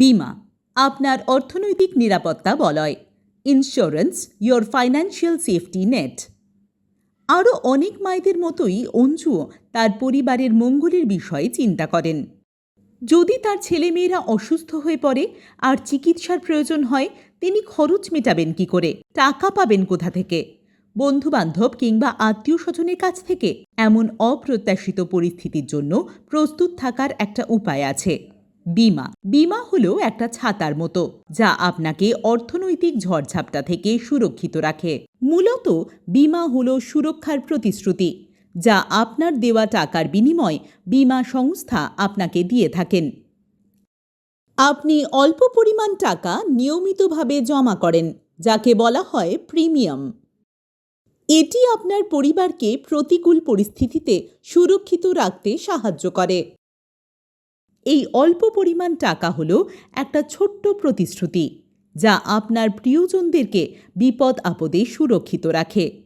বিমা, আপনার অর্থনৈতিক নিরাপত্তা বলয় insurance your financial safety net আরও অনেক মায়েদের মতোই অঞ্জুও তার পরিবারের মঙ্গলের বিষয়ে চিন্তা করেন। যদি তার ছেলেমেয়েরা অসুস্থ হয়ে পড়ে আর চিকিৎসার প্রয়োজন হয়, তিনি খরচ মেটাবেন কি করে? টাকা পাবেন কোথা থেকে? বন্ধুবান্ধব কিংবা আত্মীয় স্বজনের কাছ থেকে এমন অপ্রত্যাশিত পরিস্থিতির জন্য প্রস্তুত থাকার একটা উপায় আছে। বিমা। বিমা হলো একটা ছাতার মতো, যা আপনাকে অর্থনৈতিক ঝড়ঝাপটা থেকে সুরক্ষিত রাখে। মূলত বিমা হলো সুরক্ষার প্রতিশ্রুতি, যা আপনার দেওয়া টাকার বিনিময় বিমা সংস্থা আপনাকে দিয়ে থাকেন। আপনি অল্প পরিমাণ টাকা নিয়মিতভাবে জমা করেন, যাকে বলা হয় প্রিমিয়াম। এটি আপনার পরিবারকে প্রতিকূল পরিস্থিতিতে সুরক্ষিত রাখতে সাহায্য করে। এই অল্প পরিমাণ টাকা হলো একটা ছোট্ট প্রতিশ্রুতি, যা আপনার প্রিয়জনদেরকে বিপদ আপদে সুরক্ষিত রাখে।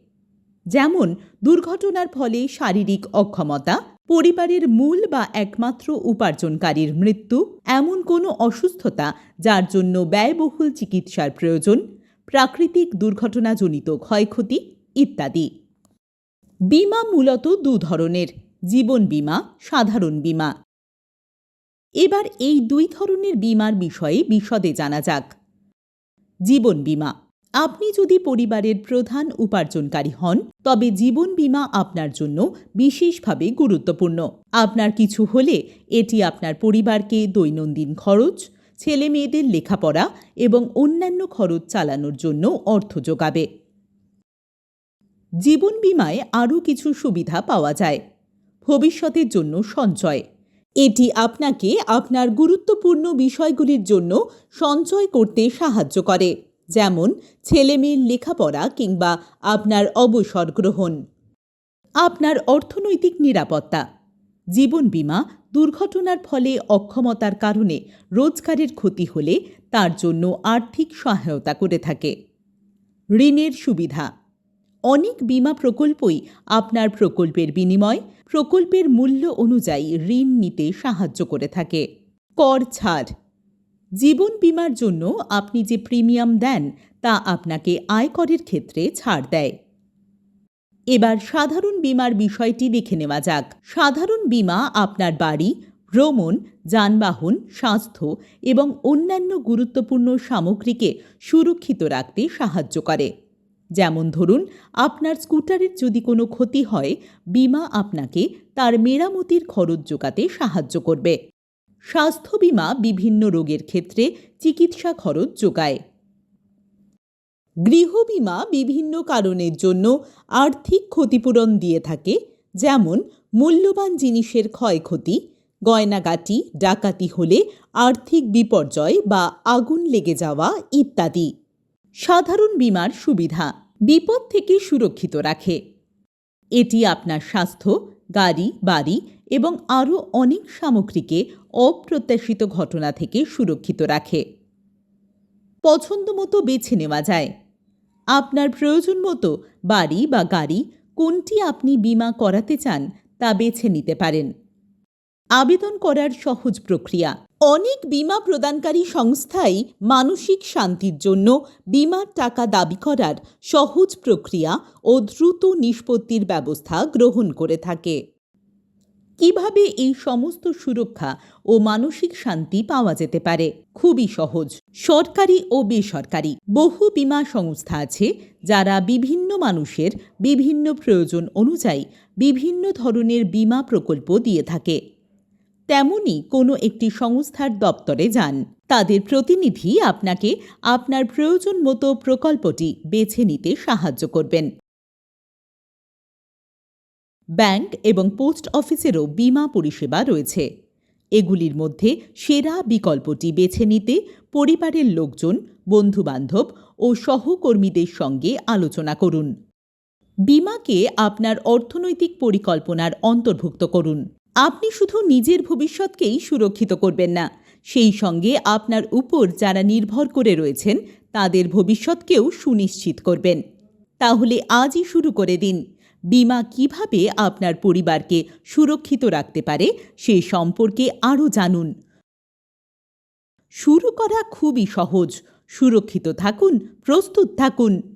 যেমন, দুর্ঘটনার ফলে শারীরিক অক্ষমতা, পরিবারের মূল বা একমাত্র উপার্জনকারীর মৃত্যু, এমন কোনো অসুস্থতা যার জন্য ব্যয়বহুল চিকিৎসার প্রয়োজন, প্রাকৃতিক দুর্ঘটনাজনিত ক্ষয়ক্ষতি ইত্যাদি। বিমা মূলত দু ধরনের, জীবন বিমা, সাধারণ বিমা। এবার এই দুই ধরনের বিমার বিষয়ে বিশদে জানা যাক। জীবন বিমা। আপনি যদি পরিবারের প্রধান উপার্জনকারী হন, তবে জীবন বিমা আপনার জন্য বিশেষভাবে গুরুত্বপূর্ণ। আপনার কিছু হলে এটি আপনার পরিবারকে দৈনন্দিন খরচ ছেলে মেয়েদের লেখাপড়া এবং অন্যান্য খরচ চালানোর জন্য অর্থ যোগাবে। জীবন বিমায় আরও কিছু সুবিধা পাওয়া যায়। ভবিষ্যতের জন্য সঞ্চয়। এটি আপনাকে আপনার গুরুত্বপূর্ণ বিষয়গুলির জন্য সঞ্চয় করতে সাহায্য করে, যেমন ছেলেমেয়ের লেখাপড়া কিংবা আপনার অবসর গ্রহণ। আপনার অর্থনৈতিক নিরাপত্তা, জীবন বীমা দুর্ঘটনার ফলে অক্ষমতার কারণে রোজগারের ক্ষতি হলে তার জন্য আর্থিক সহায়তা করে থাকে। ঋণের সুবিধা অনেক বিমা প্রকল্পই আপনার প্রকল্পের বিনিময়, প্রকল্পের মূল্য অনুযায়ী ঋণ নিতে সাহায্য করে থাকে। কর ছাড়। জীবন বিমার জন্য আপনি যে প্রিমিয়াম দেন, তা আপনাকে আয়করের ক্ষেত্রে ছাড় দেয়। এবার সাধারণ বিমার বিষয়টি দেখে নেওয়া যাক। সাধারণ বিমা আপনার বাড়ি, ভ্রমণ, যানবাহন, স্বাস্থ্য এবং অন্যান্য গুরুত্বপূর্ণ সামগ্রীকে সুরক্ষিত রাখতে সাহায্য করে। যেমন ধরুন, আপনার স্কুটারের যদি কোনো ক্ষতি হয়, বিমা আপনাকে তার মেরামতির খরচ জোগাতে সাহায্য করবে। স্বাস্থ্য বিমা বিভিন্ন রোগের ক্ষেত্রে চিকিৎসা খরচ যোগায় গৃহবিমা বিভিন্ন কারণের জন্য আর্থিক ক্ষতিপূরণ দিয়ে থাকে, যেমন মূল্যবান জিনিসের ক্ষয়ক্ষতি, গয়নাগাটি, ডাকাতি হলে আর্থিক বিপর্যয় বা আগুন লেগে যাওয়া ইত্যাদি। সাধারণ বিমার সুবিধা। বিপদ থেকে সুরক্ষিত রাখে। এটি আপনার স্বাস্থ্য, গাড়ি, বাড়ি এবং আরও অনেক সামগ্রীকে অপ্রত্যাশিত ঘটনা থেকে সুরক্ষিত রাখে। পছন্দ মতো বেছে নেওয়া যায়। আপনার প্রয়োজন মতো বাড়ি বা গাড়ি কোনটি আপনি বিমা করাতে চান তা বেছে নিতে পারেন। আবেদন করার সহজ প্রক্রিয়া অনেক বিমা প্রদানকারী সংস্থাই মানসিক শান্তির জন্য বিমার টাকা দাবি করার সহজ প্রক্রিয়া ও দ্রুত নিষ্পত্তির ব্যবস্থা গ্রহণ করে থাকে। কীভাবে এই সমস্ত সুরক্ষা ও মানসিক শান্তি পাওয়া যেতে পারে? খুবই সহজ। সরকারি ও বেসরকারি বহু বিমা সংস্থা আছে যারা বিভিন্ন মানুষের বিভিন্ন প্রয়োজন অনুযায়ী বিভিন্ন ধরনের বিমা প্রকল্প দিয়ে থাকে। তেমনই কোনো একটি সংস্থার দপ্তরে যান। তাদের প্রতিনিধি আপনাকে আপনার প্রয়োজন মতো প্রকল্পটি বেছে নিতে সাহায্য করবেন। ব্যাংক এবং পোস্ট অফিসেরও বিমা পরিষেবা রয়েছে। এগুলির মধ্যে সেরা বিকল্পটি বেছে নিতে পরিবারের লোকজন, বন্ধুবান্ধব ও সহকর্মীদের সঙ্গে আলোচনা করুন। বিমাকে আপনার অর্থনৈতিক পরিকল্পনার অন্তর্ভুক্ত করুন। আপনি শুধু নিজের ভবিষ্যৎকেই সুরক্ষিত করবেন না। সেই সঙ্গে আপনার উপর যারা নির্ভর করে রয়েছেন, তাদের ভবিষ্যৎকেও সুনিশ্চিত করবেন। তাহলে আজই শুরু করে দিন। বিমা কীভাবে আপনার পরিবারকে সুরক্ষিত রাখতে পারে, সে সম্পর্কে আরও জানুন। শুরু করা খুবই সহজ। সুরক্ষিত থাকুন, প্রস্তুত থাকুন।